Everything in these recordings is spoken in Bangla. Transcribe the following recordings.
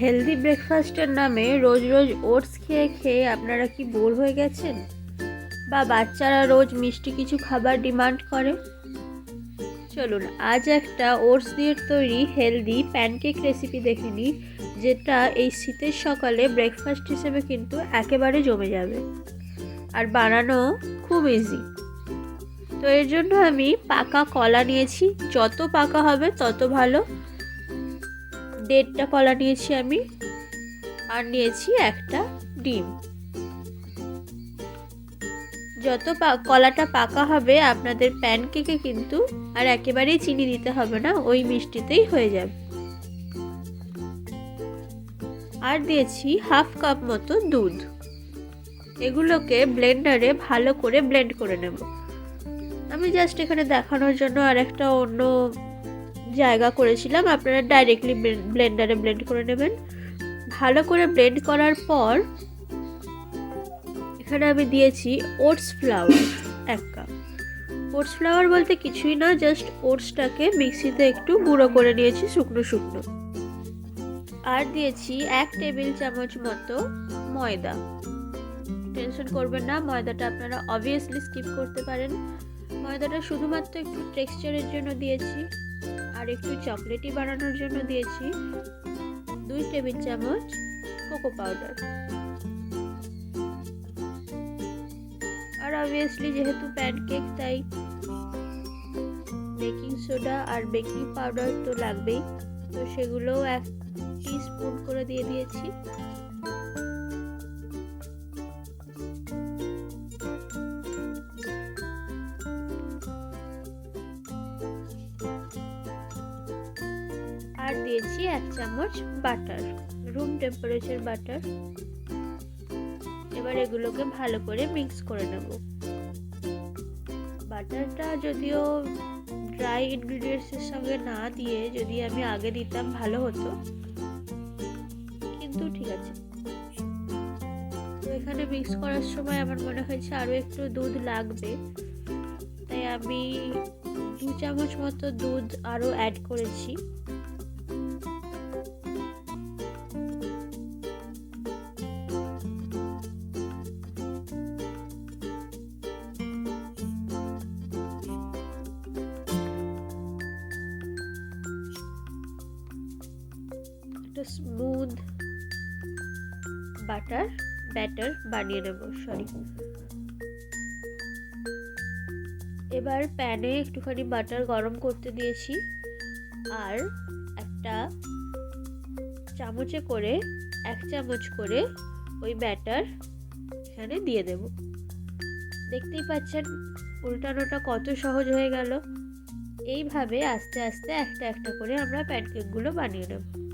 হেলদি ব্রেকফাস্টের নামে রোজ রোজ ওটস খেয়ে খেয়ে আপনারা কি বোর হয়ে গেছেন? বা বাচ্চারা রোজ মিষ্টি কিছু খাবার ডিমান্ড করে? চলুন, আজ একটা ওটস দিয়ে তৈরি হেলদি প্যানকেক রেসিপি দেখে নিই, যেটা এই শীতের সকালে ব্রেকফাস্ট হিসেবে কিন্তু একেবারে জমে যাবে। আর বানানো খুব ইজি তো এর জন্য আমি পাকা কলা নিয়েছি, যত পাকা হবে তত ভালো। দেড়টা কলা নিয়েছি আমি, আর নিয়েছি একটা ডিম। যত কলাটা পাকা হবে, আপনাদের প্যানকেকে কিন্তু আর একেবারেই চিনি দিতে হবে না, ওই মিষ্টিতেই হয়ে যাবে। আর দিয়েছি হাফ কাপ মতো দুধ। এগুলোকে ব্লেন্ডারে ভালো করে ব্লেন্ড করে নেব। আমি জাস্ট এখানে দেখানোর জন্য আর একটা অন্য জায়গা করেছিলাম, আপনারা ডাইরেক্টলি ব্লেন্ডারে ব্লেন্ড করে নেবেন। ভালো করে ব্লেন্ড করার পর, এখানে আমি দিয়েছি ওটস ফ্লাওয়ার এক কাপ ওটস ফ্লাওয়ার বলতে কিছুই না জাস্ট ওটসটাকে মিক্সিতে একটু গুঁড়ো করে নিয়েছি, শুকনো শুকনো। আর দিয়েছি এক টেবিল চামচ মতো ময়দা। টেনশন করবেন না, ময়দাটা আপনারা অবভিয়াসলি স্কিপ করতে পারেন। ময়দাটা শুধুমাত্র একটু টেক্সচারের জন্য দিয়েছি। আর একটু চকলেটি বানানোর জন্য দিয়েছি। দুই টেবিল চামচ কোকো পাউডার। আর অবভিয়াসলি যেহেতু প্যানকেক তাই বেকিং সোডা আর বেকিং পাউডার তো লাগবেই। তো সেগুলোও এক স্পুন করে দিয়ে দিয়েছি। আর দিয়েছি এক চামচ বাটার রুম টেম্পারেচার বাটার। এবার এগুলোকে ভালো করে মিক্স করে নেব। বাটারটা যদিও ড্রাই ইনগ্রিডিয়েন্টসের সঙ্গে না দিয়ে যদি আমি আগে দিতাম ভালো হতো। কিন্তু ঠিক আছে। তো এখানে মিক্স করার সময় আমার মনে হয়েছে আরও একটু দুধ লাগবে। তাই আমি দু চামচ মতো দুধ আরও অ্যাড করেছি। একটা স্মুথ বাটার ব্যাটার বানিয়ে নেব সরি এবার প্যানে একটুখানি বাটার গরম করতে দিয়েছি আর একটা চামচে করে, এক চামচ করে ওই ব্যাটার এখানে দিয়ে দেব। দেখতেই পাচ্ছেন উল্টানোটা কত সহজ হয়ে গেল। এইভাবে আস্তে আস্তে একটা একটা করে আমরা প্যানকেকগুলো বানিয়ে নেব।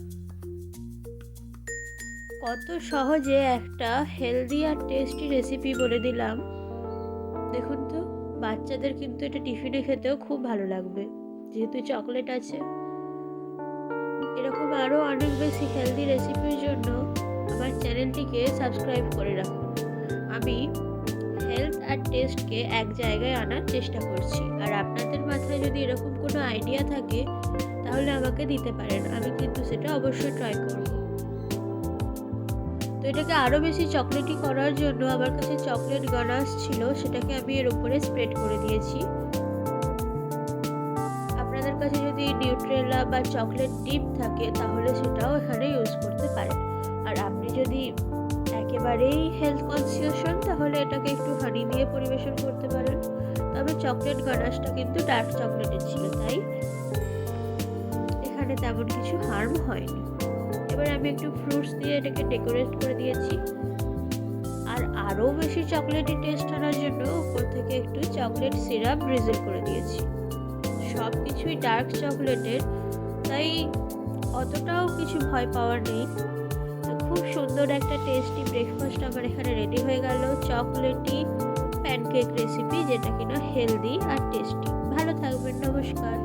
কত সহজে একটা হেলদি আর টেস্টি রেসিপি বলে দিলাম। দেখুন তো, বাচ্চাদের কিন্তু এটা টিফিনে খেতেও খুব ভালো লাগবে। যেহেতু চকলেট আছে। এরকম আরও অনেক বেশি হেলদি রেসিপির জন্য আমার চ্যানেলটিকে সাবস্ক্রাইব করে রাখুন। আমি হেলথ আর টেস্টকে এক জায়গায় আনার চেষ্টা করছি। আর আপনাদের মাথায় যদি এরকম কোনো আইডিয়া থাকে, তাহলে আমাকে দিতে পারেন। আমি কিন্তু সেটা অবশ্যই ট্রাই করব। তো এটাকে আরও বেশি চকলেটি করার জন্য আমার কাছে চকলেট গানাস ছিল সেটাকে আমি এর উপরে স্প্রেড করে দিয়েছি। আপনাদের কাছে যদি নিউট্রেলা বা চকলেট ডিপ থাকে, তাহলে সেটাও এখানে ইউজ করতে পারেন। আর আপনি যদি একেবারেই হেলথ কনসিয়াস হন, তাহলে এটাকে একটু হানি দিয়ে পরিবেশন করতে পারেন। তবে চকলেট গানাশটা কিন্তু ডার্ক চকলেটের ছিল, তাই এখানে তেমন কিছু হার্ম হয়নি। এবার আমি একটু ফ্রুটস দিয়ে এটাকে ডেকোরেট করে দিয়েছি। আর আরও বেশি চকলেটি টেস্ট আনার জন্য উপর থেকে একটু চকলেট সিরাপ ড্রিজল করে দিয়েছি। সব কিছুই ডার্ক চকলেটের তাই অতটাও কিছু ভয় পাওয়ার নেই। খুব সুন্দর একটা টেস্টি ব্রেকফাস্ট আমার এখানে রেডি হয়ে গেল চকলেটি প্যানকেক রেসিপি যেটা কিনা হেলদি আর টেস্টি ভালো থাকবেন, নমস্কার।